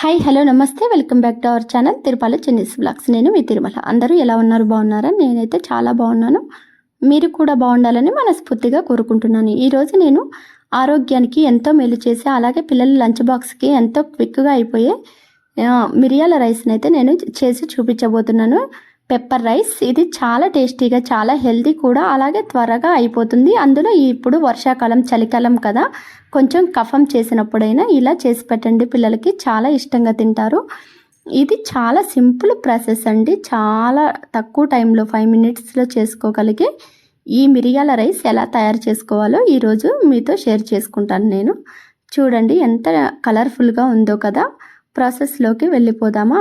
Hi hello నమస్తే. Welcome back to our channel Tirupati చెన్నీస్ blogs నేను మీ తిరుమల. అందరూ ఎలా ఉన్నారు? బాగున్నారా? నేనైతే చాలా బాగున్నాను. మీరు కూడా బాగుండాలని మనస్ఫూర్తిగా కోరుకుంటున్నాను. ఈరోజు నేను ఆరోగ్యానికి ఎంతో మేలు చేసి అలాగే పిల్లల లంచ్ బాక్స్కి ఎంతో క్విక్గా అయిపోయే మిరియాల రైస్ని అయితే నేను చేసి చూపించబోతున్నాను. Pepper rice. ఇది చాలా టేస్టీగా చాలా హెల్తీ కూడా అలాగే త్వరగా అయిపోతుంది. అందులో ఇప్పుడు వర్షాకాలం చలికాలం కదా కొంచెం కఫం చేసినప్పుడైనా ఇలా చేసి పెట్టండి. పిల్లలకి చాలా ఇష్టంగా తింటారు. ఇది చాలా సింపుల్ ప్రాసెస్ అండి. చాలా తక్కువ టైంలో ఫైవ్ మినిట్స్లో చేసుకోగలిగే ఈ మిరియాల రైస్ ఎలా తయారు చేసుకోవాలో ఈరోజు మీతో షేర్ చేసుకుంటాను నేను. చూడండి ఎంత కలర్ఫుల్గా ఉందో కదా. ప్రాసెస్లోకి వెళ్ళిపోదామా?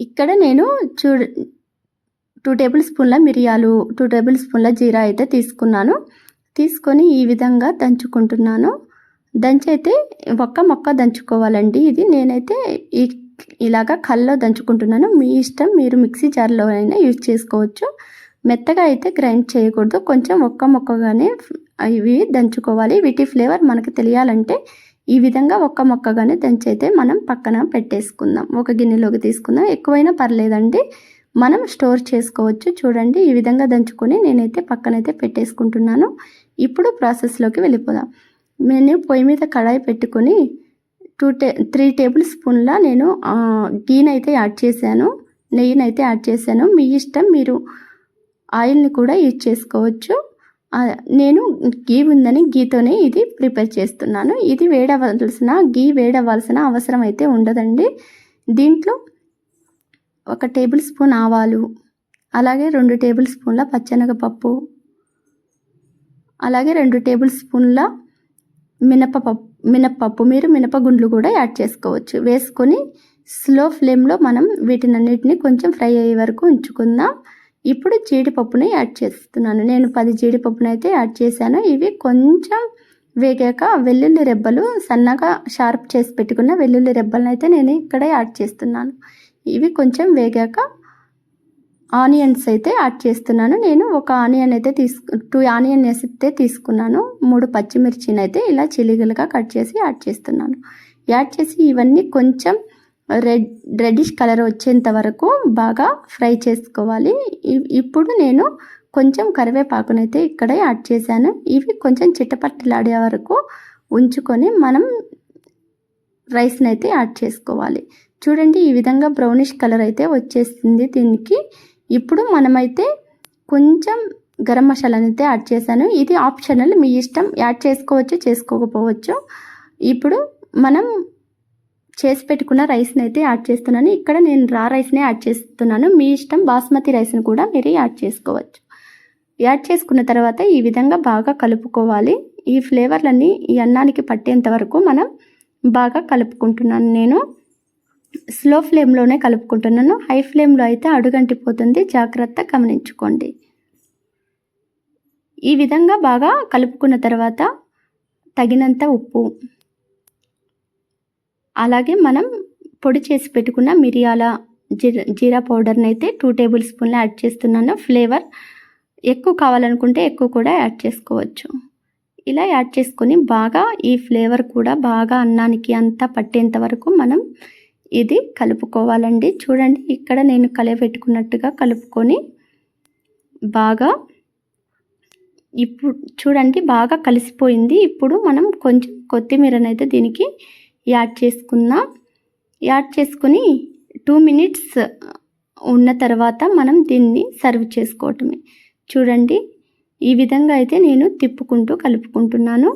ఇక్కడ నేను చూడ టూ టేబుల్ స్పూన్ల మిరియాలు టూ టేబుల్ స్పూన్ల జీరా అయితే తీసుకున్నాను. తీసుకొని ఈ విధంగా దంచుకుంటున్నాను. దంచి అయితే ఒక్క మొక్క దంచుకోవాలండి ఇది. నేనైతే ఈ ఇలాగా కల్లో దంచుకుంటున్నాను. మీ ఇష్టం మీరు మిక్సీ జార్లో అయినా యూజ్ చేసుకోవచ్చు. మెత్తగా అయితే గ్రైండ్ చేయకూడదు. కొంచెం ఒక్క మొక్కగానే ఇవి దంచుకోవాలి. వీటి ఫ్లేవర్ మనకు తెలియాలంటే ఈ విధంగా ఒక్క మొక్కగానే దంచి అయితే మనం పక్కన పెట్టేసుకుందాం. ఒక గిన్నెలోకి తీసుకుందాం. ఎక్కువైనా పర్లేదండి. మనం స్టోర్ చేసుకోవచ్చు. చూడండి ఈ విధంగా దంచుకొని నేనైతే పక్కనైతే పెట్టేసుకుంటున్నాను. ఇప్పుడు ప్రాసెస్లోకి వెళ్ళిపోదాం. నేను పొయ్యి మీద కడాయి పెట్టుకొని టూ టే త్రీ టేబుల్ స్పూన్ల నేను ఆ, గీనైతే యాడ్ చేశాను. నెయ్యినైతే యాడ్ చేశాను. మీ ఇష్టం మీరు ఆయిల్ని కూడా యూజ్ చేసుకోవచ్చు. నేను గీ ఉందని గీతోనే ఇది ప్రిపేర్ చేస్తున్నాను. ఇది వేడవలసిన గీ వేడవలసిన అవసరం అయితే ఉండదండి. దీంట్లో ఒక టేబుల్ స్పూన్ ఆవాలు అలాగే రెండు టేబుల్ స్పూన్ల పచ్చెనగపప్పు అలాగే రెండు టేబుల్ స్పూన్ల మినపపప్పు మినపప్పు మీరు మినపగుండ్లు కూడా యాడ్ చేసుకోవచ్చు. వేసుకొని స్లో ఫ్లేమ్లో మనం వీటినన్నిటిని కొంచెం ఫ్రై అయ్యే వరకు ఉంచుకుందాం. ఇప్పుడు జీడిపప్పుని యాడ్ చేస్తున్నాను. నేను పది జీడిపప్పును అయితే యాడ్ చేశాను. ఇవి కొంచెం వేగాక వెల్లుల్లి రెబ్బలు సన్నగా షార్ప్ చేసి పెట్టుకున్న వెల్లుల్లి రెబ్బలను అయితే నేను ఇక్కడ యాడ్ చేస్తున్నాను. ఇవి కొంచెం వేగాక ఆనియన్స్ అయితే యాడ్ చేస్తున్నాను. నేను ఒక ఆనియన్ అయితే తీసుకు టూ ఆనియన్ అయితే తీసుకున్నాను. మూడు పచ్చిమిర్చిని అయితే ఇలా చిలిగలుగా కట్ చేసి యాడ్ చేస్తున్నాను. యాడ్ చేసి ఇవన్నీ కొంచెం రెడ్ రెడ్డిష్ కలర్ వచ్చేంత వరకు బాగా ఫ్రై చేసుకోవాలి. ఇ- ఇప్పుడు నేను కొంచెం కరివేపాకునైతే ఇక్కడే యాడ్ చేశాను. ఇవి కొంచెం చిట్టపట్టలాడే వరకు ఉంచుకొని మనం రైస్ని అయితే యాడ్ చేసుకోవాలి. చూడండి ఈ విధంగా బ్రౌనిష్ కలర్ అయితే వచ్చేసింది దీనికి. ఇప్పుడు మనమైతే కొంచెం గరం మసాలాని అయితే యాడ్ చేశాను. ఇది ఆప్షనల్ మీ ఇష్టం. యాడ్ చేసుకోవచ్చు చేసుకోకపోవచ్చు. ఇప్పుడు మనం చేసి పెట్టుకున్న రైస్ని అయితే యాడ్ చేస్తున్నాను. ఇక్కడ నేను రా రైస్ని యాడ్ చేస్తున్నాను. మీ ఇష్టం బాస్మతి రైస్ని కూడా మీరు యాడ్ చేసుకోవచ్చు. యాడ్ చేసుకున్న తర్వాత ఈ విధంగా బాగా కలుపుకోవాలి. ఈ ఫ్లేవర్లన్నీ ఈ అన్నానికి పట్టేంత వరకు మనం బాగా కలుపుకుంటున్నాను నేను. స్లో ఫ్లేమ్లోనే కలుపుకుంటున్నాను. హై ఫ్లేమ్లో అయితే అడుగంటిపోతుంది. జాగ్రత్త గమనించుకోండి. ఈ విధంగా బాగా కలుపుకున్న తర్వాత తగినంత ఉప్పు అలాగే మనం పొడి చేసి పెట్టుకున్న మిరియాల జీరా జీరా పౌడర్ని అయితే టూ టేబుల్ స్పూన్లు యాడ్ చేస్తున్నాను. ఫ్లేవర్ ఎక్కువ కావాలనుకుంటే ఎక్కువ కూడా యాడ్ చేసుకోవచ్చు. ఇలా యాడ్ చేసుకొని బాగా ఈ ఫ్లేవర్ కూడా బాగా అన్నానికి అంతా పట్టేంత వరకు మనం ఇది కలుపుకోవాలండి. చూడండి ఇక్కడ నేను కలిపెట్టుకున్నట్టుగా కలుపుకొని బాగా ఇప్పుడు చూడండి బాగా కలిసిపోయింది. ఇప్పుడు మనం కొంచెం కొత్తిమీరనైతే దీనికి యాడ్ చేసుకుందాం. యాడ్ చేసుకుని టూ మినిట్స్ ఉన్న తర్వాత మనం దీన్ని సర్వ్ చేసుకోవటమే. చూడండి ఈ విధంగా అయితే నేను తిప్పుకుంటూ కలుపుకుంటున్నాను.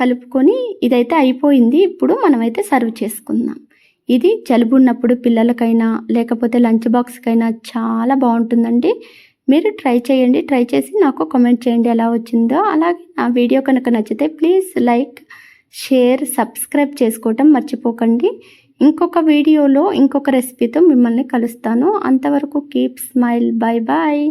కలుపుకొని ఇదైతే అయిపోయింది. ఇప్పుడు మనమైతే సర్వ్ చేసుకుందాం. ఇది జలుబు ఉన్నప్పుడు పిల్లలకైనా లేకపోతే లంచ్ బాక్స్కైనా చాలా బాగుంటుందండి. మీరు ట్రై చేయండి ట్రై చేసి నాకు కామెంట్ చేయండి ఎలా వచ్చిందో. అలాగే నా వీడియో కనుక నచ్చితే ప్లీజ్ లైక్ షేర్ సబ్స్క్రైబ్ చేసుకోవటం మర్చిపోకండి. ఇంకొక వీడియోలో ఇంకొక రెసిపీతో మిమ్మల్ని కలుస్తాను. అంతవరకు కీప్ స్మైల్ బాయ్ బాయ్